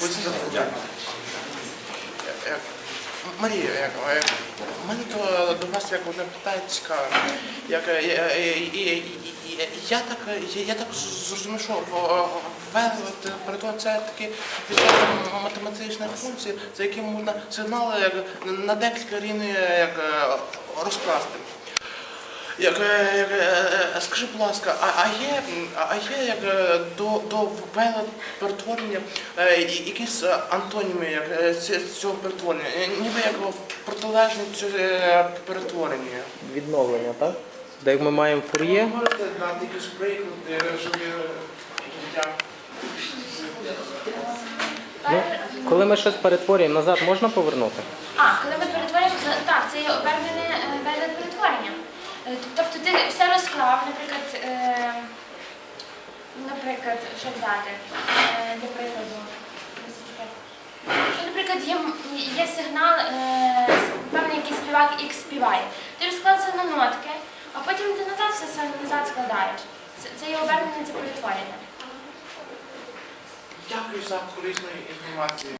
Будь здорова. Е, Марія, як, е, мене то до вас як одне питання цікаве. Як, е, е, е, е, е, е, я, так, е, я, так зрозумів, що перетон це такі підстави математичних функцій, за які можна сигнали як, на декілька рівнів як, е, розкласти. Як, е, як, е, е, скажи, будь ласка, а, а є, а є як до, до перетворення якісь антоніми як, цього перетворення, ніби як протилежні цього перетворення? Відновлення, так? Де як ми маємо фур'є, Можете дати якісь приклади, щоб я ну, коли ми щось перетворюємо назад, можна повернути? А, коли ми перетворюємо, то так, це є обернене е, велет перетворення. Е, Тобто ти все розклав, наприклад, е, наприклад, що взяти е, для прикладу. Що, наприклад, є, є сигнал, е, певний якийсь співак X співає. Ти розклав це на нотки, а потім ти назад все це назад складаєш. Це, це є обернене це перетворення. Дякую за корисну інформацію.